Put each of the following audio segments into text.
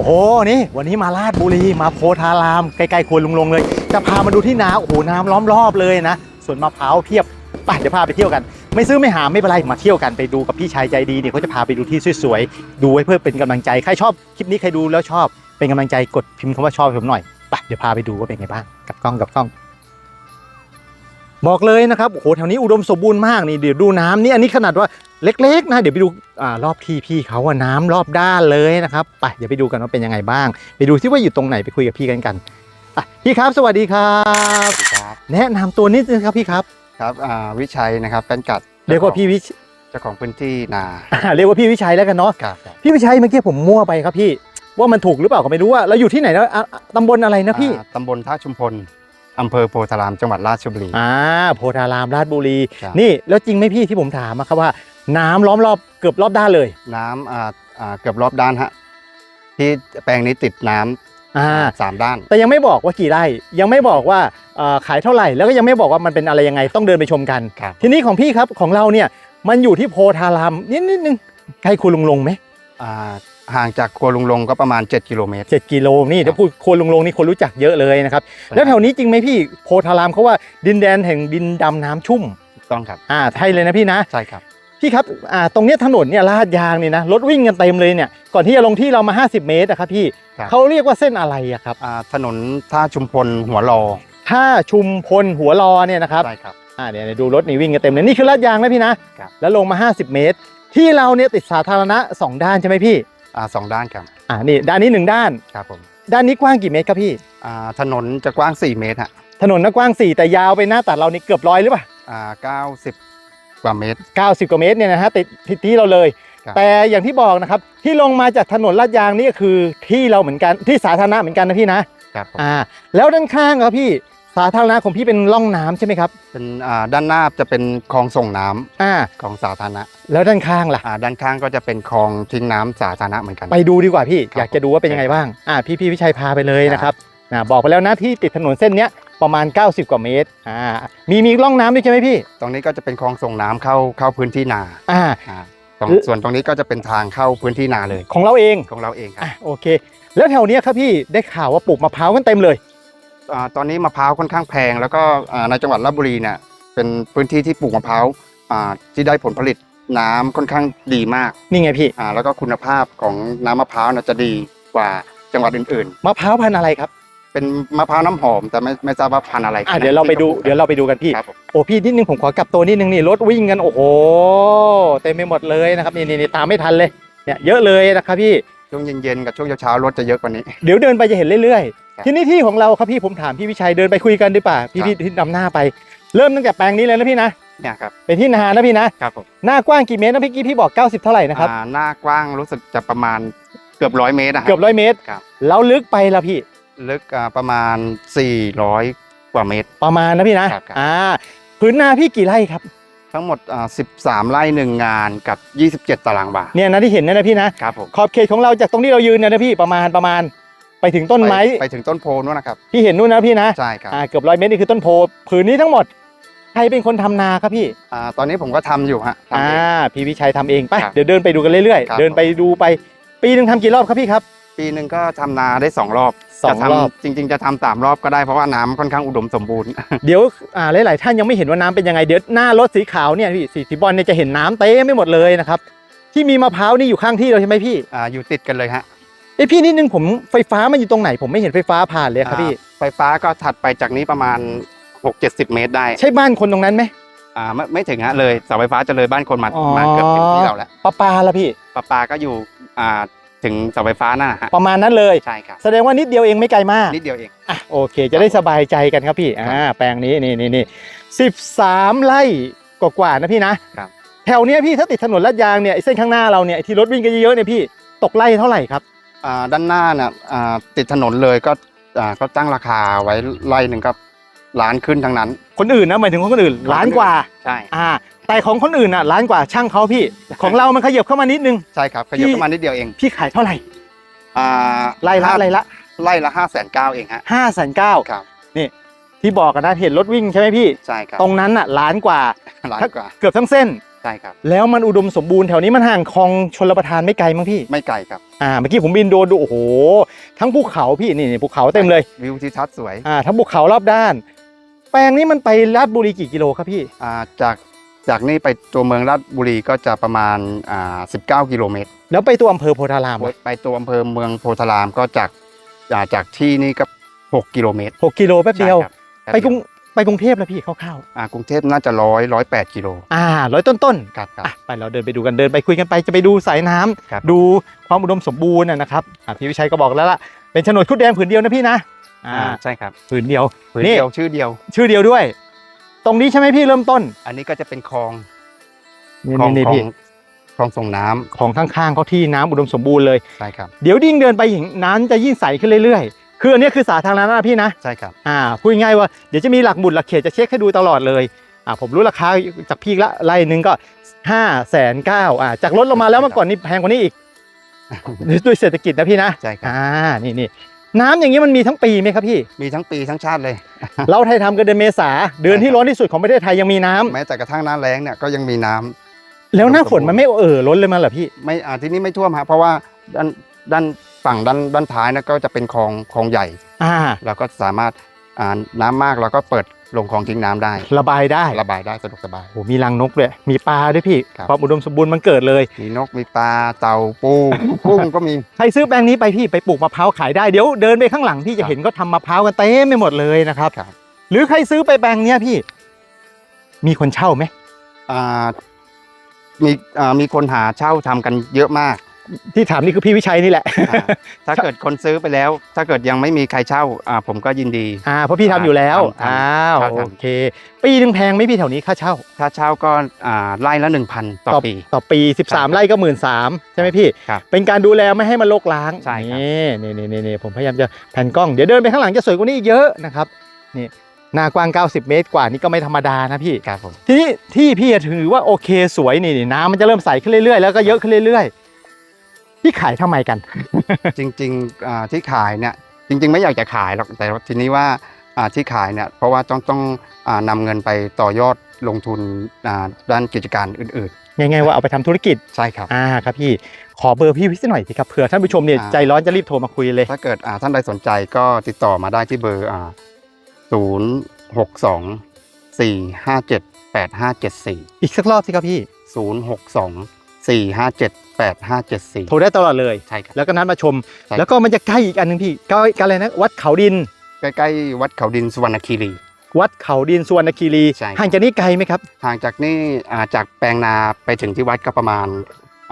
อ้โหนี่วันนี้มาลาดบุรีมาโพธารามใกล้ๆควรลุงลงเลย จะพามาดูที่นาโอ้โหน้ำล้อมรอบเลยนะส่วนมะพร้าวเพียบไปเดี๋ยวพาไปเที่ยวกัน ไม่ซื้อไม่หาไม่เป็นไรมาเที่ยวกันไปดูกับพี่ชายใจดีเนี่ยเขาจะพาไปดูที่สวยๆดูไว้เพื่อเป็นกำลังใจใครชอบคลิปนี้ใครดูแล้วชอบเป็นกำลังใจกดพิมพ์คำว่าชอบผมหน่อยไปเดี๋ยวพาไปดูว่าเป็นไงบ้างกับกล้องกับกล้อง บอกเลยนะครับโอ้โหแถวนี้อุดมสมบูรณ์มากนี่เดี๋ยวดูน้ำนี่อันนี้ขนาดว่าเล็กๆนะเดี๋ยวไปดูอ่ารอบที่พี่เขาว่าน้ำรอบด้านเลยนะครับไปเดี๋ยวไปดูกันว่าเป็นยังไงบ้าง ไปดูซิว่าอยู่ตรงไหนไปคุยกับพี่กันกันอะพี่ครับสวัสดีครับครับแนะนำตัวนิดนึงครับพี่ครับครับอ่าวิชัยนะครับเป็นกัดเรียกว่าพี่วิชเจ้าของพื้นที่นาอ่าเรียกว่าพี่วิชัยแล้วกันเนาะครับครับพี่วิชัยเมื่อกี้ผมมั่วไปครับพี่ว่ามันถูกหรือเปล่าก็ไม่รู้ว่าเราอยู่ที่ไหนนะอะตำบลอะไรนะพี่อ่าตำบลท่าชุมพล อำเภอโพธารามจังหวัดราชบุรี อ่าโพธารามราชบุรี ครับ นี่แล้วจริงไหมพี่ที่ผมถามอะครับว่าน้ำล้อมรอบเกือบรอบด้านเลยน้ำอ่าอ่าเกือบรอบด้านฮะที่แปลงนี้ติดน้ำอ่าสามด้าน แต่ยังไม่บอกว่ากี่ไร่ยังไม่บอกว่าเอ่อขายเท่าไหร่ แล้วก็ยังไม่บอกว่ามันเป็นอะไรยังไงต้องเดินไปชมกัน ครับ ทีนี้ของพี่ครับของเราเนี่ยมันอยู่ที่โพธารามนิดนิดนึงใกล้คุณลุงลงไหมอ่า ห่างจากครัวลุงลงก็ประมาณ 7 กิโลเมตรเจ็ดกิโลนี่ถ้าพูดคุณลุงลงนี่คนรู้จักเยอะเลยนะครับ แล้วแถวนี้จริงไหมพี่โพธารามเขาว่าดินแดนแห่งดินดำน้ำชุ่ม ถูกต้องครับ อ่าใช่เลยนะพี่นะ ใช่ครับ พี่ครับอ่าตรงเนี้ยถนนเนี่ยลาดยางนี่นะรถวิ่งกันเต็มเลยเนี่ยก่อนที่จะลงที่เรามา 50 เมตรนะครับพี่ครับ เขาเรียกว่าเส้นอะไรอะครับอ่าถนนท่าชุมพลหัวรอถ้าชุมพลหัวรอเนี่ยนะครับ ใช่ครับ อ่าเดี๋ยวเดี๋ยวดูรถนี่วิ่งกันเต็มเลยนี่คือลาดยางนะพี่นะครับ แล้วลงมา 50 เมตร ที่เราเนี่ยติดสาธารณะ2ด้านใช่ไหมพี่ อ่าสองด้านครับอ่านี่ด้านนี้1ด้าน ครับผมด้านนี้กว้างกี่เมตรครับพี่ อ่าถนนจะกว้าง 4 เมตรฮะถนนน่ะกว้าง 4 แต่ยาวไปหน้าตัดเรานี่เกือบร้อยหรือเปล่าอ่า90กว่าเมตร 90 กว่าเมตรเนี่ยนะฮะติดติดที่เราเลย ครับ แต่อย่างที่บอกนะครับ ที่ลงมาจากถนนลาดยางนี่ก็คือที่เราเหมือนกันที่สาธารณะเหมือนกันนะพี่นะ ครับผมอ่าแล้วด้านข้างครับพี่ สาธารณะของพี่เป็นร่องน้ำใช่ไหมครับเป็นอ่าด้านหน้าจะเป็นคลองส่งน้ำอ่าของสาธารณะแล้วด้านข้างล่ะ อ่าด้านข้างก็จะเป็นคลองทิ้งน้ำสาธารณะเหมือนกัน ไปดูดีกว่าพี่ครับอยากจะดูว่าเป็นยังไงบ้างอ่าพี่พี่วิชัยพาไปเลยครับนะครับนะบอกไปแล้วนะที่ติดถนนเส้นเนี้ยประมาณ 90 กว่าเมตรอ่ามีมีร่องน้ำด้วยใช่ไหมพี่ตรงนี้ก็จะเป็นคลองส่งน้ำเข้าเข้าพื้นที่นาอ่า อ่าตรงหรือส่วนตรงนี้ก็จะเป็นทางเข้าพื้นที่นาเลยของเราเองของเราเองครับ อะโอเค แล้วแถวเนี้ยครับพี่ได้ข่าวว่าปลูกมะพร้าวกันเต็มเลย อ่าตอนนี้มะพร้าวค่อนข้างแพง แล้วก็อ่าในจังหวัดราชบุรีเนี่ยเป็นพื้นที่ที่ปลูกมะพร้าวอ่าที่ได้ผลผลิตน้ำค่อนข้างดีมากนี่ไงพี่อ่าแล้วก็คุณภาพของน้ำมะพร้าวน่ะจะดีกว่าจังหวัดอื่นมะพร้าวพันธุ์อะไรครับๆ เป็นมะพร้าวน้ำหอมแต่ไม่ไม่ทราบว่าพันธุ์อะไรอะเดี๋ยวเราไปดูเดี๋ยวเราไปดูกันพี่ ครับผมโอ้พี่นิดนึงผมขอกลับตัวนิดนึงนี่รถวิ่งกันโอ้โหเต็มไปหมดเลยนะครับนี่นี่นี่ตามไม่ทันเลยเนี่ยเยอะเลยนะครับพี่ ช่วงเย็นๆกับช่วงเช้าๆรถจะเยอะกว่านี้ เดี๋ยวเดินไปจะเห็นเรื่อยครับๆที่นี่ที่ของเราครับพี่ผมถามพี่วิชัยเดินไปคุยกันดีป่ะพี่ครับพี่ที่นำหน้าไป เริ่มตั้งแต่แปลงนี้เลยนะพี่นะเนี่ยครับเป็นที่นานะพี่นะครับผมหน้ากว้างกี่เมตรนะพี่กี้พี่บอก 90 เท่าไหร่นะครับอ่าหน้ากว้างรู้สึกจะประมาณเกือบร้อยเมตรนะฮะเกือบร้อยเมตรครับแล้วลึกไปละพี่ ลึกอ่าประมาณ 400 กว่าเมตร ประมาณนะพี่นะครับครับอ่าพื้นนาพี่กี่ไร่ครับ ทั้งหมดอ่า13 ไร่หนึ่งงานกับ 27 ตารางวาเนี่ยนะที่เห็นเนยนะพี่นะครับผมขอบเขตของเราจากตรงที่เรายืนเนี่ยนะพี่ประมาณประมาณ ไปถึงต้นไม้ปไปถึงต้นโพนู้นนะครับ ที่เห็นนู่นนะพี่นะใช่ครับอ่าเกือบร้อยเมตรนี่คือต้นโพผืนนี้ทั้งหมดใครเป็นคนทำนาครับพี่ อ่าตอนนี้ผมก็ทำอยู่ฮะทำอ่าเอง พี่วิชัยทำเองไปครับเดี๋ยวเดินไปดูกันเรื่อยครับ ๆ เดินไปดูไป ปีหนึ่งทำกี่รอบครับพี่ครับ ปีหนึ่งก็ทำนาได้2รอบสองจะทำรอบ จริง ๆ จะทำสามรอบก็ได้เพราะว่าน้ำค่อนข้างอุดมสมบูรณ์ เดี๋ยวอ่าหลายๆท่านยังไม่เห็นว่าน้ำเป็นยังไงเดี๋ยวหน้ารถสีขาวเนี่ยพี่สีสีบอลเนี่ยจะเห็นน้ำเต็มไม่หมดเลยนะครับที่มีมะพร้าวนี่อยู่ข้างที่เราใช่ไหมพี่อ่าอยู่ติดกันเลยฮะเอ้ยพี่นิดนึงผมไฟฟ้ามันอยู่ตรงไหน ผมไม่เห็นไฟฟ้าผ่านเลยครับพี่ อ่าไฟฟ้าก็ถัดไปจากนี้ประมาณ 6-70 เมตรได้ใช่บ้านคนตรงนั้นไหมอ่าไม่ไม่ถึงฮะเลยเสาไฟฟ้าจะเลยบ้านคนมาอ๋อมาเกือบถึงที่เราแล้วปะปาละพี่ ปลาปลาก็อยู่อ่า ถึงเสาไฟฟ้านั่นนะฮะประมาณนั้นเลย ใช่ครับ แสดงว่านิดเดียวเองไม่ไกลมากนิดเดียวเอง อะโอเค จะได้สบายใจกันครับพี่อ่าแปลงนี้นี่นี่นี่สิบสามไร่กว่าๆนะพี่นะครับ แถวเนี้ยพี่ถ้าติดถนนลาดยางเนี่ยไอ้เส้นข้างหน้าเราเนี่ยไอ้ที่รถวิ่งกันเยอะๆเนี่ยพี่ตกไร่เท่าไหร่ครับ อ่าด้านหน้าน่ะอ่าติดถนนเลยก็อ่าก็ตั้งราคาไว้ไร่หนึ่งก็ ล้านขึ้นทั้งนั้น คนอื่นนะหมายถึงของคนอื่นล้านกว่าใช่ อ่า แต่ของคนอื่นอะล้านกว่าช่างเขาพี่ ของเรามันขยับเข้ามานิดนึง ใช่ครับขยับเข้ามานิดเดียวเอง พี่ขายเท่าไหร่อ่าไร่ละไร่ละไร่ละห้าแสนเก้าเองฮะห้าแสนเก้าครับที่บอกกันนะเห็นรถวิ่งใช่ไหมพี่ใช่ครับตรงนั้นอะล้านกว่าล้านกว่า เกือบทั้งเส้นใช่ครับแล้วมันอุดมสมบูรณ์แถวนี้มันห่างคลองชลประทานไม่ไกลมั้งพี่ ไม่ไกลครับอ่าเมื่อกี้ผมบินโดรนดูโอ้โห ทั้งภูเขาพี่นี่นี่ภูเขาเต็มเลยวิวทิวทัศน์สวยอ่าทั้งภูเขารอบด้าน แปลงนี้มันไปราชบุรีกี่กิโลครับพี่ อ่าจากจากนี่ไปตัวเมืองราชบุรีก็จะประมาณอ่า19กิโลเมตรแล้วไปตัวอำเภอโพธารามอะไปตัวอำเภอเมืองโพธารามก็จากอ่าจากที่นี่ก็6กิโลเมตรหกกิโลแป๊บเดียว ใช่ครับไปกรุงไปกรุงเทพแล้วพี่คร่าวอ่ากรุงเทพน่าจะร้อยร้อยแปดกิโลๆอ่าร้อยต้นๆ ครับครับ อะไปเราเดินไปดูกันเดินไปคุยกันไปจะไปดูสายน้ำครับ ดูความอุดมสมบูรณ์นะนะครับอะพี่วิชัยก็บอกแล้วล่ะเป็นโฉนดคุดแดงผืนเดียวนะพี่นะ อ่าอ่าใช่ครับผืนเดียวผืนนี่เดียวชื่อเดียว ชื่อเดียวด้วย ตรงนี้ใช่ไหมพี่เริ่มต้น อันนี้ก็จะเป็นคลองนี่คลองนี่คลอพี่งคลองส่งน้ำของข้างๆเขาที่น้ำอุดมสมบูรณ์เลยใช่ครับเดี๋ยวยิ่งเดินไปอย่างนั้นจะยิ่งใสขึ้นเรื่อยๆ คืออันนี้คือสาธารณะนะพี่นะใช่ครับอ่าพูดง่ายๆว่าเดี๋ยวจะมีหลักหมุดหลักเขตจะเช็คให้ดูตลอดเลยอ่าผมรู้ราคาจากพี่ละไร่หนึ่งก็ห้าแสนเก้าอ่าจากลดลงมาแล้วเมื่อก่อนนี่แพงกว่านี้อีกด้วยเศรษฐกิจนะพี่นะใช่ครับอ่านี่นี่ น้ำอย่างนี้มันมีทั้งปีไหมครับพี่ มีทั้งปีทั้งชาติเลย เราไทยทำกันเดือนเมษาเดือนที่ร้อนที่สุดของประเทศไทยยังมีน้ำแม้แต่กระทั่งหน้าแล้งเนี่ยก็ยังมีน้ำ แล้วหน้าฝนมันไม่เอ่อล้นเลยมั้งเหรอพี่ ไม่อ่าที่นี่ไม่ท่วมฮะเพราะว่าด้านด้านฝั่งด้านด้านท้ายนะก็จะเป็นคลองคลองใหญ่อ่า เราก็สามารถอ่าน้ำมากเราก็เปิด ลงคลองทิ้งน้ำได้ ระบายได้ระบายได้สะดวกสบายโอ้มีรังนกด้วยมีปลาด้วยพี่ครับ ความอุดมสมบูรณ์มันเกิดเลย มีนกมีปลาเต่าปูกุ้งก็มี ใครซื้อแปลงนี้ไปพี่ไปปลูกมะพร้าวขายได้เดี๋ยวเดินไปข้างหลังพี่จะเห็นเขาทำมะพร้าวกันเต็มไปหมดเลยนะครับ ครับ หรือใครซื้อไปแปลงเนี้ยพี่ มีคนเช่าไหมอ่ามีอ่ามีคนหาเช่าทำกันเยอะมาก ที่ถามนี่คือพี่วิชัยนี่แหละ อ่าถ้าเกิดคนซื้อไปแล้ว ถ้าเกิดยังไม่มีใครเช่าอ่าผมก็ยินดี อ่าเพราะพี่ทำอยู่แล้วทำทำอ้าวเช่าทำ โอเค ปีหนึ่งแพงไหมพี่แถวนี้ค่าเช่าถ้าเช่าก็อ่าไร่ละ 1,000 ต่อปี ต่อปี 13 ไร่ก็หมื่นสามใช่ไหมพี่ ครับเป็นการดูแลไม่ให้มันรกร้างใช่ครับ นี่นี่นี่นี่นี่ผมพยายามจะแผ่นกล้อง เดี๋ยวเดินไปข้างหลังจะสวยกว่านี้อีกเยอะนะครับนี่หน้ากว้าง 90 เมตรกว่านี่ก็ไม่ธรรมดานะพี่ ครับผม ทีนี้ที่พี่ถือว่าโอเคสวยนี่นี่น้ำมันจะเริ่มใสขึ้นเรื่อยๆแล้วก็เยอะขึ้นเรื่อย ๆพี่ขายทำไมกัน จริงๆอ่าที่ขายเนี่ยจริง ๆ ไม่อยากจะขายหรอกแต่ว่าทีนี้ว่าอ่าที่ขายเนี่ยเพราะว่าต้องต้องอ่านำเงินไปต่อยอดลงทุนอ่าด้านกิจการอื่นง่ายๆว่าเอาไปทำธุรกิจๆ ใช่ครับ อ่าครับพี่ขอเบอร์พี่วิสักหน่อยสิครับเผื่อท่านผู้ชมเนี่ยอ่า ใจร้อนจะรีบโทรมาคุยเลย ถ้าเกิดอ่าท่านใดสนใจก็ติดต่อมาได้ที่เบอร์อ่าศูนย์หกสองสี่ห้าเจ็ดแปดห้าเจ็ดสี่อีกสักรอบสิครับพี่ศูนย์หกสองสี่ห้าเจ็ด แปดห้าเจ็ดสี่โทรได้ตลอดเลย ใช่ครับ แล้วก็นัดมาชม ใช่ แล้วก็มันจะใกล้อีกอันหนึงพี่ใกล้กันเลยนะ วัดเขาดิน ใกล้ๆ วัดเขาดินสุวรรณคีรี วัดเขาดินสุวรรณคีรีใช่ครับ ห่างจากนี้ไกลไหมครับ ห่างจากนี่อ่าจากแปลงนาไปถึงที่วัดก็ประมาณ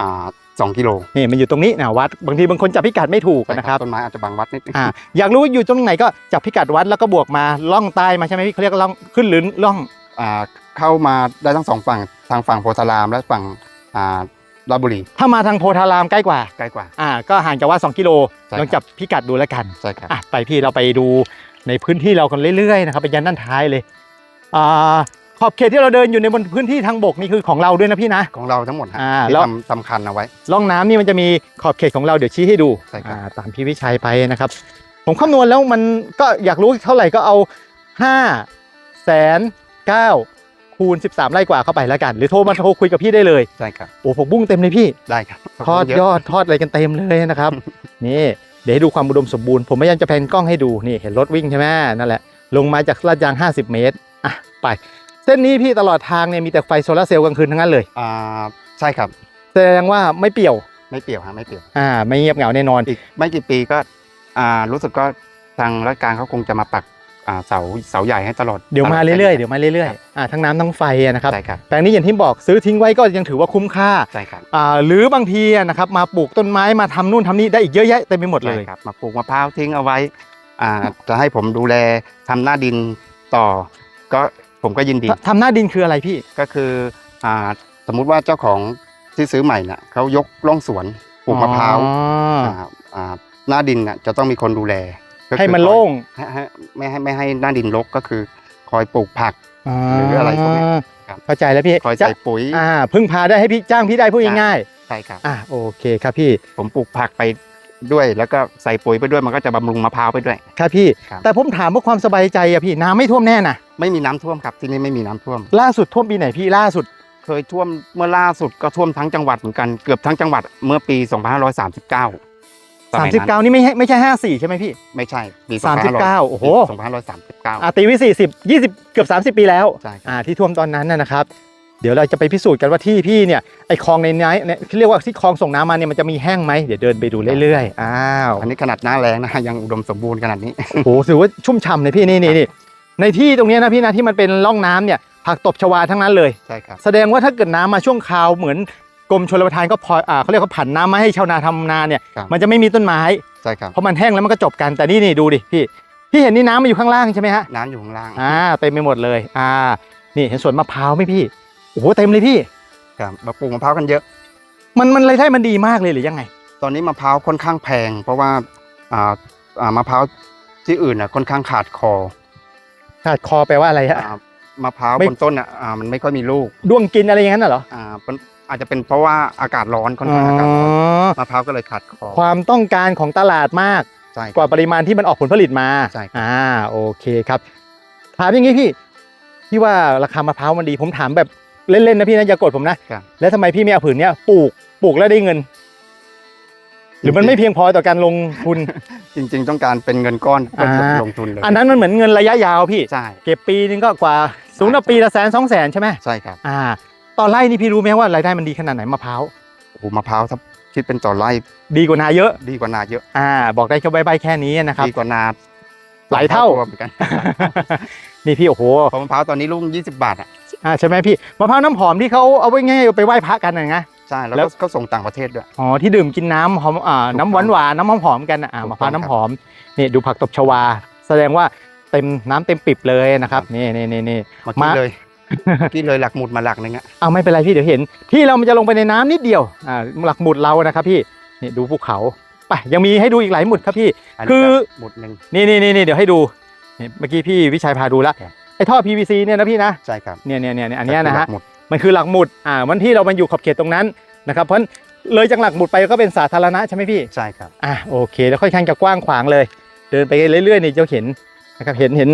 อ่าสองกิโลนี่มันอยู่ตรงนี้นะวัดบางทีบางคนจับพิกัดไม่ถูกนะครับต้นไม้อาจจะบังวัดนิดนึงอ่าอยากรู้ว่าอยู่ตรงไหนก็จับพิกัดวัดแล้วก็บวกมาล่องใต้มาใช่ไหมพี่เขาเรียกล่องขึ้นหรือล่องอ่าเข้ามาได้ทั้งสองฝั่งทางฝั่งโพธารามและฝั่งอ่า ราชบุรี ถ้ามาทางโพธารามใกล้กว่า ใกล้กว่า อ่า ก็ห่างจากวัด2กิโลใช่ครับ ลองจับพิกัดดูแล้วกัน ใช่ครับ อะไปพี่เราไปดูในพื้นที่เรากันเรื่อยๆนะครับไปยันด้านท้ายเลยอ่าขอบเขตที่เราเดินอยู่ในบนพื้นที่ทางบกนี่คือของเราด้วยนะพี่นะ ของเราทั้งหมดฮะอ่าที่แล้ว ทำทำคันเอาไว้ ร่องน้ำนี่มันจะมีขอบเขตของเราเดี๋ยวชี้ให้ดูใช่ครับ อ่าตามพี่วิชัยไปนะครับ ผมคำนวณแล้วมันก็อยากรู้เท่าไหร่ก็เอา5แสน9 คูณ 13 ไร่กว่าเข้าไปแล้วกัน หรือโทรมาโทรคุยกับพี่ได้เลยใช่ครับโอ้ผมบุ้งเต็มเลยพี่ได้ครับทอดยอดทอดอะไรกันเต็มเลยนะครับ นี่เดี๋ยวให้ดูความอุดมสมบูรณ์ผมพยายามจะแพนกล้องให้ดูนี่เห็นรถวิ่งใช่ไหมนั่นแหละลงมาจากลาดยาง 50 เมตรอะไปเส้นนี้พี่ตลอดทางเนี่ยมีแต่ไฟโซลาร์เซลล์กลางคืนทั้งนั้นเลยอ่าใช่ครับแสดงว่าไม่เปี่ยวไม่เปลี่ยวฮะไม่เปลี่ยวอ่าไม่เงียบเหงาแน่นอนอีกไม่กี่ปีก็อ่ารู้สึกก็ทางราชการเขาคงจะมาปัก อ่าเสาเสาใหญ่ให้ตลอดเดี๋ยวมาตลดเรื่อยๆส้นเดี๋ยวมาเรื่อยๆอ่าทั้งน้ำทั้งไฟอะนะครับ ใช่ครับแปลงนี้อย่างที่บอกซื้อทิ้งไว้ก็ยังถือว่าคุ้มค่าใช่ครับอ่าหรือบางทีอะนะครับมาปลูกต้นไม้มาทำนู่นทำนี่ได้อีกเยอะแยะเต็มไปหมดเลยใช่ครับมาปลูกมะพร้าวทิ้งเอาไว้อ่าจะให้ผมดูแลทำหน้าดินต่อ ก็ผมก็ยินดี ทำหน้าดินคืออะไรพี่ ก็คืออ่าสมมุติว่าเจ้าของที่ซื้อใหม่น่ะเขายกร่องสวนปลูกมะพร้าวอ๋อาอ่าหน้าดินน่ะจะต้องมีคนดูแล ก็คือให้มันโล่งให้ให้ไม่ให้ไม่ให้หน้าดินรกก็คือ คอยปลูกผัก หรืออะไรพวกนี้ครับ เข้าใจแล้วพี่คอยจะใส่ปุ๋ย อ่าพึ่งพาได้ให้พี่จ้างพี่ได้พูดง่ายใช่ครับ ๆอ่าโอเคครับพี่ ผมปลูกผักไปด้วย แล้วก็ใส่ปุ๋ยไปด้วยมันก็จะบำรุงมะพร้าวไปด้วย ครับพี่ ครับ แต่ผมถามว่าความสบายใจอะพี่น้ำไม่ท่วมแน่นะไม่มีน้ำท่วมครับที่นี่ไม่มีน้ำท่วม ล่าสุดท่วมปีไหนพี่ล่าสุด เคยท่วมเมื่อล่าสุดก็ท่วมทั้งจังหวัดเหมือนกันเกือบทั้งจังหวัดเมื่อปี 2539 สามสิบเก้านี่ไม่ใช่ไม่ใช่ห้าสี่ใช่ไหมพี่ ไม่ใช่ปี39โอ้โห2539อ่าตีไวิสี่สิบยี่สิบเกือบสามสิบปีแล้วใช่ครับอ่าที่ท่วมตอนนั้นนะนะครับ เดี๋ยวเราจะไปพิสูจน์กันว่าที่พี่เนี่ยไอคลองในนี้เนี่ยที่เรียกว่าที่คลองส่งน้ำมาเนี่ยมันจะมีแห้งไหมเดี๋ยวเดินไปดูเรื่อยๆอ้าวอันนี้ขนาดหน้าแรงนะยังอุดมสมบูรณ์ขนาดนี้โอ้โหถือว่าชุ่มฉ่ำเลยพี่นี่นี่นี่ในที่ตรงเนี้ยนะพี่นะที่มันเป็นร่องน้ำเนี่ยผักตบชวาทั้งนั้นเลยใช่ครับแสดงว่าถ้าเกิดน้ำมาช่วงคราวเหมือน กรมชลประทานก็พออ่าเขาเรียกว่าผันน้ำมาให้ชาวนาทำนาเนี่ย ครับ มันจะไม่มีต้นไม้ ใช่ครับ เพราะมันแห้งแล้วมันก็จบกันแต่นี่นี่ดูดิพี่พี่เห็นนี่น้ำมันอยู่ข้างล่างใช่ไหมฮะน้ำอยู่ข้างล่าง อ่าเต็มไปหมดเลย อ่า นี่เห็นสวนมะพร้าวไหมพี่โอ้โหเต็มเลยพี่ ครับมาปลูกมะพร้าวกันเยอะ มันมันรายได้มันดีมากเลยหรือยังไง ตอนนี้มะพร้าวค่อนข้างแพง เพราะว่าอ่าอ่ามะพร้าวที่อื่นน่ะค่อนข้างขาดคอขาดคอแปลว่าอะไรฮะ อ่ามะพร้าวไม่ บนต้นอะอ่ามันไม่ค่อยมีลูกด้วงกินอะไรอย่างนั้นน่ะเหรอ อ่าเป็น อาจจะเป็นเพราะว่าอากาศร้อนค่อนอ๋อข้างอากาศร้อนมะพร้าวก็เลยขาดคอความต้องการของตลาดมากใช่ครับกว่าปริมาณที่มันออกผลผลิตมาใช่ครับอ่าโอเคครับถามอย่างนี้พี่พี่ว่าราคามะพร้าวมันดี ผมถามแบบเล่นๆนะพี่นะอย่ากดผมนะครับแล้วทำไมพี่ไม่เอาผืนเนี้ยปลูกปลูกแล้วได้เงิน หรือมันไม่เพียงพอต่อการลงทุน จริง ๆ ต้องการเป็นเงินก้อนเพื่ออ่าลงทุนเลยอันนั้นมันเหมือนเงินระยะยาวพี่ใช่เก็บปีนึงก็กว่าสูงกว่าปีละแสนสองแสนใช่ไหมใช่ครับอ่า ต่อไร่นี่พี่รู้ไหมว่ารายได้มันดีขนาดไหนมะพร้าวโอ้โหมะพร้าวถ้าคิดเป็นต่อไร่ดีกว่านาเยอะ ดีกว่านาเยอะอ่า บอกได้แค่ใบๆแค่นี้นะครับดีกว่านาหลายเท่าตัวเหมือนกัน นี่พี่โอ้โหเพราะมะพร้าวตอนนี้ลูก20 บาทอะอ่าใช่ไหมพี่มะพร้าวน้ำหอมที่เขาเอาไว้ง่ายๆไปไหว้พระกันนะนะใช่แล้วแล้ก็วก็ส่งต่างประเทศด้วยอ๋อที่ดื่มกินน้ำหอมอ่าถูกน้ำหวานหวานๆน้ำหอมหอมๆกันน่ะอ่าถูกมะพร้าวต้องน้ำหอมนี่ดูผักตบชวา แสดงว่าเต็มน้ำเต็มปิบเลยนะครับนี่นี่นี่นี่เมื่อกี้มาเลย เมื่อกี้เลยหลักหมุดมาหลักหนึงอะเอาไม่เป็นไรพี่เดี๋ยวเห็น ที่เรามันจะลงไปในน้ำนิดเดียวอ่าหลักหมุดเรานะครับพี่นี่ดูภูเขาไปยังมีให้ดูอีกหลายหมุดครับพี่นนี้คือก็หมุดหนึ่งนี่นี่นี่นี่เดี๋ยวให้ดูนี่เมื่อกี้พี่วิชัยพาดูแล้วครับไอ้ท่อ PVC เนี่ยนะพี่นะใช่ครับเนี่ยเนี่ยเนี่ยอันเนี้ยนะฮะหมุดมันคือหลักหมุดอ่าวันที่เรามันอยู่ขอบเขตตรงนั้นนะครับเพราะฉะนั้นเลยจากหลักหมุดไปก็เป็นสาธารณะใช่ไหมพี่ใช่ครับอะโอเคแล้วค่อนข้างจะกว้างขวางเลย เดินไปเรื่อยๆนี่จะเห็นนะครับเห็นเห็น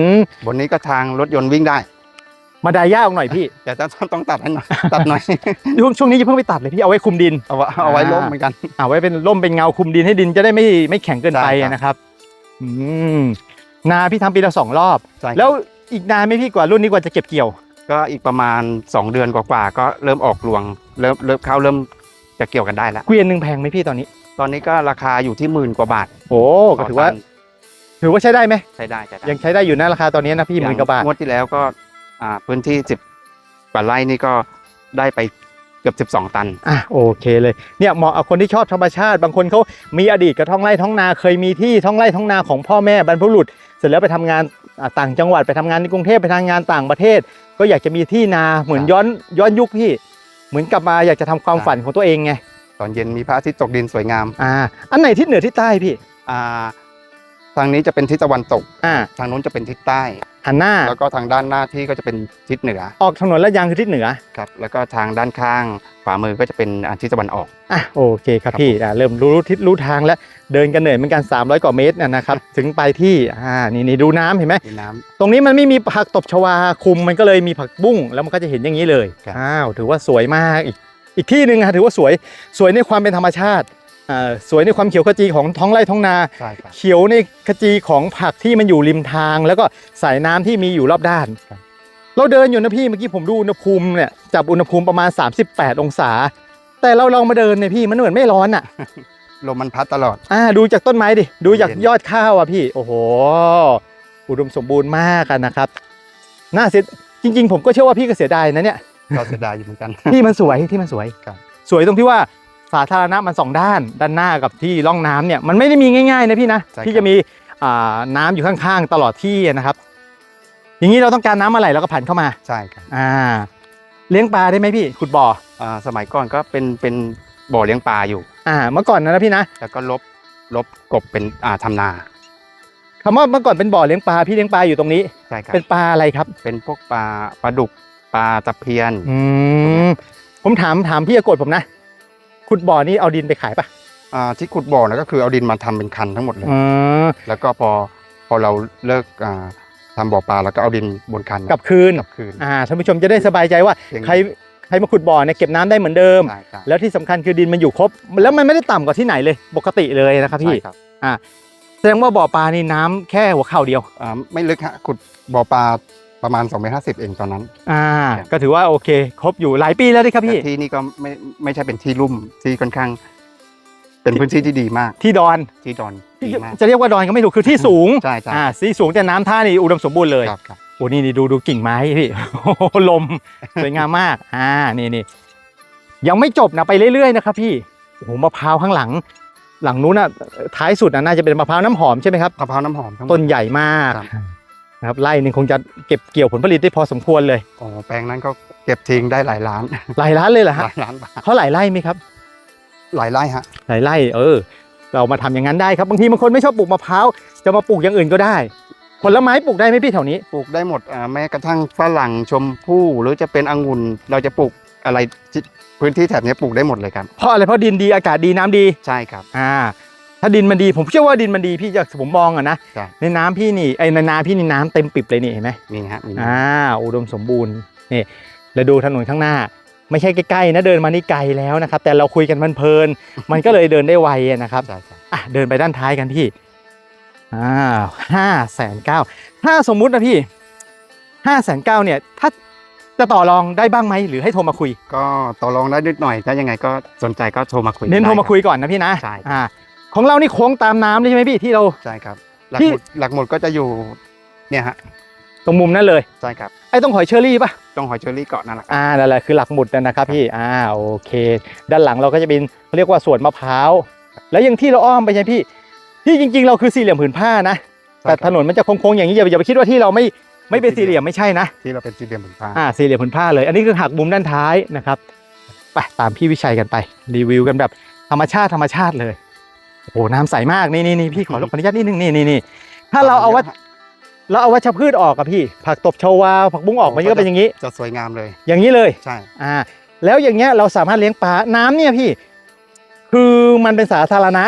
บนนี้ก็ทางรถยนต์วิ่งได้ มาดาย่าออกหน่อยพี่แต่ต้องต้องตัดให้หน่อยตัดหน่อย ช่วงช่วงนี้จะเพิ่งไปตัดเลยพี่เอาไว้คุมดิน เอาไว้เอาไว้ล้มเหมือนกัน เอาไว้เป็นร่มเป็นเงาคุมดินให้ดินจะได้ไม่ไม่แข็งเกินไปใช่ครับ นะครับ อืมนาพี่ทำปีละสองรอบ ใช่ครับแล้วอีกนานไหมพี่กว่ารุ่นนี้กว่าจะเก็บเกี่ยว ก็อีกประมาณ 2 เดือนกว่าๆก็เริ่มออกรวง เริ่มเริ่มเข้าเริ่มจะเกี่ยวกันได้แล้ว เกวียนหนึ่งแพงไหมพี่ตอนนี้ ตอนนี้ก็ราคาอยู่ที่หมื่นกว่าบาทโอ้ก็ถือว่าต่ตันถือว่าใช้ได้ไหม ใช้ได้ใช้ได้ยังใช้ได้อยู่นะราคาตอนนี้นะพี่หมื่นกว่าบาท งวดที่แล้วก็ อ่าพื้นที่10กว่าไร่นี่ก็ได้ไปเกือบ12 ตัน อะโอเคเลยเนี่ยเหมาะกับคนที่ชอบธรรมชาติ บางคนเขามีอดีตกับท้องไร่ท้องนาเคยมีที่ท้องไร่ท้องนาของพ่อแม่บรรพบุรุษ เสร็จแล้วไปทำงานอ่าต่างจังหวัดไปทำงานในกรุงเทพไปทำงานต่างประเทศ ก็อยากจะมีที่นาเหมือนครับย้อนย้อนยุคพี่ เหมือนกลับมาอยากจะทำความฝันของตัวเองไงตอนเย็นมีพระอาทิตย์ตกดินสวยงามอ่าอันไหนทิศเหนือทิศใต้พี่อ่าทางนี้จะเป็นทิศตะวันตกอ่าทางนู้นจะเป็นทิศใต้ หันหน้า แล้วก็ทางด้านหน้าที่ก็จะเป็นทิศเหนือออกถนนและยางคือทิศเหนือ ครับแล้วก็ทางด้านข้างขวามือก็จะเป็นอ่าทิศตะวันออก อะโอเคครับครับพี่อ่าเริ่มรู้ทิศรู้ทางแล้วเดินกันเหนื่อยเหมือนกัน 300 กว่าเมตรนะนะครับ ถึงไปที่อ่านี่นี่ดูน้ำเห็นไหมมีน้ำ ตรงนี้มันไม่มีผักตบชวาคุมมันก็เลยมีผักบุ้งแล้วมันก็จะเห็นอย่างนี้เลยครับ อ้าวถือว่าสวยมากอีกอีกที่หนึ่งอะถือว่าสวยสวยในความเป็นธรรมชาติอ่า สวยในความเขียวขจีของท้องไร่ท้องนา ใช่ครับ เขียวในขจีของผักที่มันอยู่ริมทาง แล้วก็สายน้ำที่มีอยู่รอบด้าน ครับ เราเดินอยู่นะพี่เมื่อกี้ผมดูอุณหภูมิเนี่ยจับอุณหภูมิประมาณ 38 องศา แต่เราลองมาเดินเนี่ยพี่มันเหมือนไม่ร้อนอะ ลมมันพัดตลอด อ่าดูจากต้นไม้ดิ ดูจากเย็นยอดข้าวอะพี่ โอ้โห อุดมสมบูรณ์มากอะนะครับ น่าเสียจริง ๆ ผมก็เชื่อว่าพี่ก็เสียดายนะเนี่ย ก็เสียดายอยู่เหมือนกัน ที่มันสวยที่มันสวย ครับ สวยตรงที่ว่า สาธารณะมันสองด้าน ด้านหน้ากับที่ร่องน้ำเนี่ยมันไม่ได้มีง่ายๆนะพี่นะใช่ครับที่จะมีอ่าน้ำอยู่ข้างๆตลอดที่นะครับ อย่างนี้เราต้องการน้ำอะไรเราก็ผันเข้ามาใช่ครับอ่า เลี้ยงปลาได้ไหมพี่ขุดบ่ออ่าสมัยก่อนก็เป็นเป็นบ่อเลี้ยงปลาอยู่อ่าเมื่อก่อนนะนะพี่นะแล้วก็ลบลบกบเป็นอ่าทำนาคำว่าเมื่อก่อนเป็นบ่อเลี้ยงปลาพี่เลี้ยงปลาอยู่ตรงนี้ใช่ครับเป็นปลาอะไรครับ เป็นพวกปลาปลาดุกปลาตะเพียนอืมผมถามถามพี่อากดผมนะ ขุดบ่อนี่เอาดินไปขายปะอ่าที่ขุดบ่อนะก็คือเอาดินมาทำเป็นคันทั้งหมดเลยอืมแล้วก็พอพอเราเลิกอ่าทำบ่อปลาแล้วก็เอาดินบนคันกลับคืนกลับคืน อ่าท่านผู้ชมจะได้สบายใจว่าเพียงใครช้มาขุดบ่อเนี่ยเก็บน้ำได้เหมือนเดิม ใช่ครับแล้วที่สำคัญคือดินมันอยู่ครบ แล้วมันไม่ได้ต่ำกว่าที่ไหนเลย ปกติเลยนะครับพี่ ใช่ครับแสดงว่าบ่อปลานี่น้ำแค่หัวเข่าเดียว อ่าไม่ลึกฮะขุดบ่อปลา ประมาณ2เมตรห้าสิบเองตอนนั้น อ่าครับก็ถือว่าโอเค ครบอยู่หลายปีแล้วดิครับพี่ แต่ที่นี่ก็ไม่ไม่ใช่เป็นที่ลุ่มที่ค่อนข้าง เป็นพื้นที่ที่ดีมากที่ดอนที่ดอนดีมาก จะเรียกว่าดอนก็ไม่ถูกคือที่สูงใช่ใช่ อ่าที่สูงแต่น้ำท่านี่อุดมสมบูรณ์เลย ครับครับ โอ้นี่นี่ดูดูกิ่งไม้พี่ โอ้โหลม สวยงามมาก อ่า นี่นี่ยังไม่จบนะไปเรื่อยๆนะครับพี่ โอ้โหมะพร้าวข้างหลัง หลังนู้นน่ะท้ายสุดน่ะน่าจะเป็นมะพร้าวน้ำหอมใช่ไหมครับ มะพร้าวน้ำหอมทั้งหมด ต้นใหญ่มาก ครับ นะครับไร่หนึ่งคงจะเก็บเกี่ยวผลผลิตได้พอสมควรเลยอ๋อแปลงนั้นก็เก็บทิ้งได้หลายล้านหลายล้านเลยเหรอหฮะลายล้านบาทเขาหลายไร่ไหมครับ หลายไร่ฮะหลายไร่เออ เรามาทำอย่างนั้นได้ครับบางทีบางคนไม่ชอบปลูกมะพร้าวจะมาปลูกอย่างอื่นก็ได้ ผลไม้ปลูกได้ไหมพี่แถวนี้ปลูกได้หมดอ่าแม้กระทั่งฝรั่งชมพู่หรือจะเป็นองุ่นเราจะปลูกอะไรที่พื้นที่แถบนี้ปลูกได้หมดเลยครับเพราะอะไรเพราะดินดีอากาศดีน้ำดีใช่ครับอ่า ถ้าดินมันดีผมเชื่อว่าดินมันดีพี่จากผมมองอะนะใช่ ในน้ำพี่นี่ไอ้ในนาพี่นี่น้ำเต็มปิบเลยนี่เห็นไหมมีฮะมีอ่าอุดมสมบูรณ์นี่แล้วดูถนนข้างหน้า ไม่ใช่ใกล้ๆนะเดินมานี่ไกลแล้วนะครับ แต่เราคุยกันมันเพลินๆมันก็เลยเดินได้ไวอะนะครับ ใช่ครับอะเดินไปด้านท้ายกันพี่ อ่าห้าแสนเก้าถ้าสมมุตินะพี่ห้าแสนเก้าเนี่ย ถ้าจะต่อรองได้บ้างไหม หรือให้โทรมาคุย ก็ต่อรองได้นิดหน่อยถ้ายังไงก็สนใจก็โทรมาคุยเน้นโทรมาคุได้ยก่อนนะพี่นะ ใช่ อ่า ของเรานี่โค้งตามน้ำเลยใช่ไหมพี่ที่เราครับใช่ครับ หลักที่ หมุดหลักหมุดก็จะอยู่เนี่ยฮะตรงมุมนั่นเลย ใช่ครับไอ้ต้องหอยเชอรี่ป่ะต้องหอยเชอรี่เกาะนั่นแหละครับ อ่านั่นแหละคือหลักหมุดนะครับพี่อ่าโอเค ด้านหลังเราก็จะเป็นเขาเรียกว่าสวนมะพร้าว แล้วยังที่เราอ้อมไปใช่ไหมพี่ ที่จริงๆ เราคือสี่เหลี่ยมผืนผ้านะแต่ถนนมันจะโค้งๆอย่างนี้อย่าอย่าไปคิดว่าที่เราไม่ไม่เป็นสี่เหลี่ยมไม่ใช่นะ ที่เราเป็นสี่เหลี่ยมผืนผ้า อ่าสี่เหลี่ยมผืนผ้าเลย อันนี้คือหักมุมด้านท้ายนะครับไปตามพี่วิชัยกันไป รีวิวกันแบบธรรมชาติธรรมชาติเลย โอ้โหน้ำใสมากนี่นี่นี่พี่ขอรบขออนุญาตนิดนึงนี่นี่นี่ถ้าเราเอาวัชเราเอาวัชพืชออกกับพี่ ผักตบชวาผักบุ้งออกมันก็เป็นอย่างนี้ จะสวยงามเลย อย่างนี้เลยใช่อ่าแล้วอย่างเงี้ยเราสามารถเลี้ยงปลาน้ำเนี่ยพี่ คือมันเป็นสาธารณะ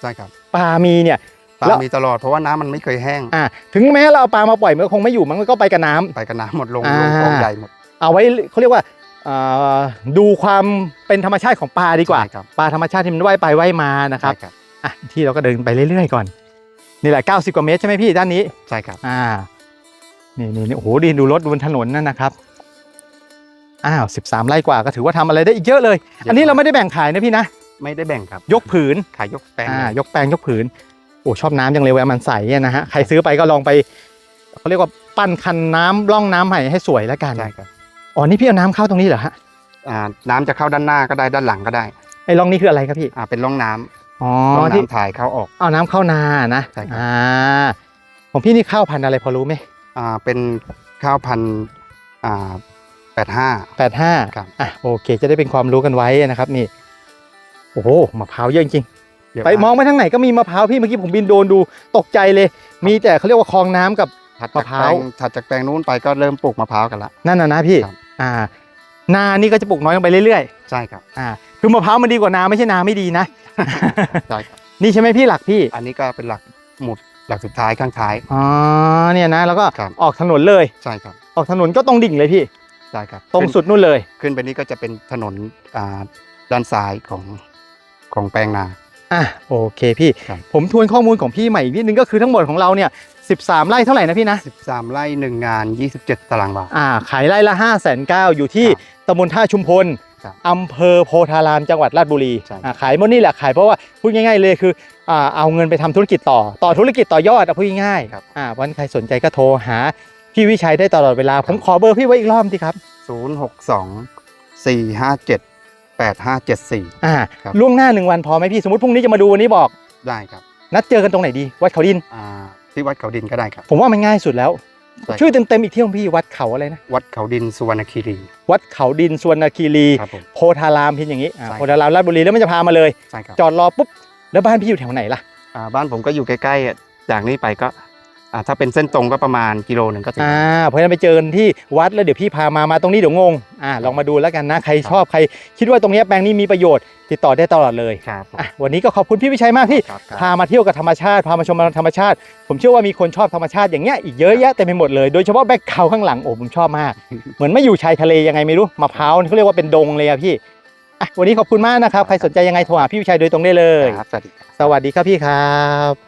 ใช่ครับปลามีเนี่ยปลาแล้วมีตลอดเพราะว่าน้ำมันไม่เคยแห้งอ่าถึงแม้เราเอาปลามาปล่อยมันก็คงไม่อยู่มันก็ไปกับน้ำไปกับน้ำหมดลงอ่าลงคลองใหญ่หมด เอาไว้เขาเรียกว่าอ่าดูความเป็นธรรมชาติของปลาดีกว่าใช่ครับปลาธรรมชาติที่มันว่ายไปว่ายมานะครับใช่ครับ อะที่เราก็เดินไปเรื่อยๆก่อน นี่แหละ 90 กว่าเมตรใช่ไหมพี่ด้านนี้ ใช่ครับ อ่า นี่นี่นี่โอ้โหดีดูรถบนถนนนั่นนะครับ อ้าว 13 ไร่กว่าก็ถือว่าทำอะไรได้อีกเยอะเลย อันนี้เราไม่ได้แบ่งขายนะพี่นะ ไม่ได้แบ่งครับ ยกผืน ขายยกแปลงอ่าเลยยกแปลงยกผืน โอ้ชอบน้ำจังเลยแวะมันใสอะนะฮะ ใครซื้อไปก็ลองไปเขาเรียกว่าปั้นคันน้ำร่องน้ำให้ให้สวยแล้วกัน ใช่ครับอ๋อ นี่พี่เอาน้ำเข้าตรงนี้เหรอฮะ อ่าน้ำจะเข้าด้านหน้าก็ได้ด้านหลังก็ได้ไอ้ร่องนี้คืออะไรครับพี่ อ่าเป็นร่องน้ำ อ๋อร่องที่น้ำถ่ายเข้าออก เอาน้ำเข้านานะใช่ครับ อ่าของพี่นี่ข้าวพันธุ์อะไรพอรู้ไหมอ่าเป็นข้าวพันธุ์อ่าแปดห้า แปดห้าครับ อะโอเคจะได้เป็นความรู้กันไว้นะครับนี่ โอ้โหมะพร้าวเยอะจริงเยอะๆไปมองไปทางไหนก็มีมะพร้าวพี่เมื่อกี้ผมบินโดรนดูตกใจเลย มีแต่เขาเรียกว่าคลองน้ำกับ ถัดมะจากพร้าแปลวงถัดจากแปลงนู้นไปก็เริ่มปลูกมะพร้าวกันละ นั่นนะนะพี่ ครับ อ่า นานี่ก็จะปลูกน้อยลงไปเรื่อยใช่ครับ ๆ อ่า คือมะพร้าวมันดีกว่านาไม่ใช่นาไม่ดีนะ ใช่ครับนี่ใช่ไหมพี่หลักพี่อันนี้ก็เป็นหลักหมุดหลักสุดท้ายข้างท้าย อ๋อเนี่ยนะแล้วก็ครับ ออกถนนเลย ใช่ครับออกถนนก็ตรงดิ่งเลยพี่ ใช่ครับตรงขึ้นสุดนู่นเลยขึ้นไปนี้ก็จะเป็นถนนอ่าด้านซ้ายของของแปลงนา อะโอเคพี่ ครับ ผมทวนข้อมูลของพี่ใหม่อีกนิดนึงก็คือทั้งหมดของเราเนี่ย13 ไร่เท่าไหร่นะพี่นะ 13 ไร่หนึ่งงาน 27 ตารางวา อ่าขายไร่ละ 5 9 0 0 0อยู่ที่ครับ ตำบลท่าชุมพล ครับอำเภอโพธารามจังหวัดราชบุรีใช่อ่าขายหมดนี่แหละขายเพราะว่าพูดง่ายๆเลยคืออ่าเอาเงินไปทำธุรกิจต่อ ต่อธุรกิจต่อยอดอะพูดง่ายครับๆอ่าวันใครสนใจก็โทรหาพี่วิชัยได้ตลอดเวลา ผมขอเบอร์พี่ไว้อีกรอบสิครับ062 457 8574อ่าครับ ล่วงหน้าหนึ่งวันพอไหมพี่สมมติพรุ่งนี้จะมาดูวันนี้บอก ได้ครับนัดเจอกันตรงไหนดี วัดเขาดิน อ่าที่วัดเขาดินก็ได้ครับ ผมว่ามันง่ายสุดแล้วใช่ครับชื่อเต็มๆอีกที่ของพี่วัดเขาอะไรนะ วัดเขาดินสุวรรณคีรี วัดเขาดินสวนคีรี ครับผมโพธารามเพียงอย่างนี้อ่าใช่ โพธารามราชบุรีแล้วมันจะพามาเลย ใช่ครับจอดรอปุ๊บแล้วบ้านพี่อยู่แถวไหนล่ะ อ่าบ้านผมก็อยู่ใกล้ๆอะจากนี้ไปก็ อ่าถ้าเป็นเส้นตรงก็ประมาณกิโลหนึ่งก็ถึง อ่าเพราะฉะนั้นไปเจอกันที่วัดแล้วเดี๋ยวพี่พามามาตรงนี้เดี๋ยวงงอ่าลองมาดูแล้วกันนะใครชอบใคร คิดว่าตรงเนี้ยแปลงนี้มีประโยชน์ติดต่อได้ตลอดเลยครับผมอะวันนี้ก็ขอบคุณพี่วิชัยมากที่ครับครับ พามาเที่ยวกับธรรมชาติพามาชมธรรมชาติ ผมเชื่อว่ามีคนชอบธรรมชาติอย่างเงี้ยอีกเยอะแยะเต็มไปหมดเลยโดยเฉพาะแบ็คเขาข้างหลังโอ้ผมชอบมาก เหมือนไม่อยู่ชายทะเลยังไงไม่รู้มะพร้าวนี่เขาเรียกว่าเป็นดงเลยอะพี่อะวันนี้ขอบคุณมากนะครับใครสนใจยังไงโทรหาพี่วิชัยโดยตรงได้เลย ครับสวัสดีครับ สวัสดีครับพี่ครับ